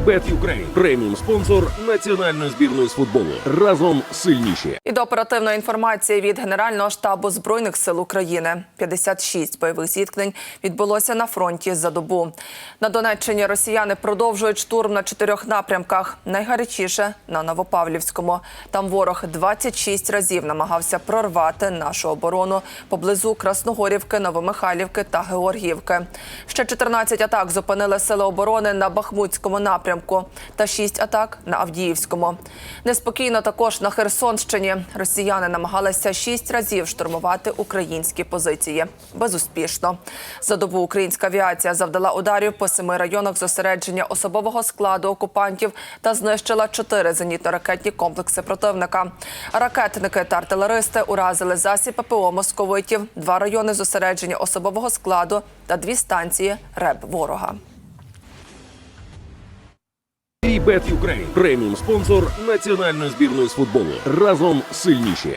Bet Ukraine – преміум спонсор національної збірної з футболу. Разом сильніші. І до оперативної інформації від Генерального штабу збройних сил України 56 бойових зіткнень відбулося на фронті за добу. На Донеччині росіяни продовжують штурм на чотирьох напрямках. Найгарячіше на Новопавлівському. Там ворог 26 разів намагався прорвати нашу оборону поблизу Красногорівки, Новомихайлівки та Георгіївки. Ще 14 атак зупинили сили оборони на Бахмутському напрямку та 6 атак на Авдіївському. Неспокійно також на Херсонщині. Росіяни намагалися 6 разів штурмувати українські позиції. Безуспішно. За добу українська авіація завдала ударів по семи районах зосередження особового складу окупантів та знищила чотири зенітно-ракетні комплекси противника. Ракетники та артилеристи уразили засіб ППО московитів, два райони зосередження особового складу та дві станції РЕБ ворога. Bet Ukraine – преміум спонсор національної збірної з футболу. Разом сильніші.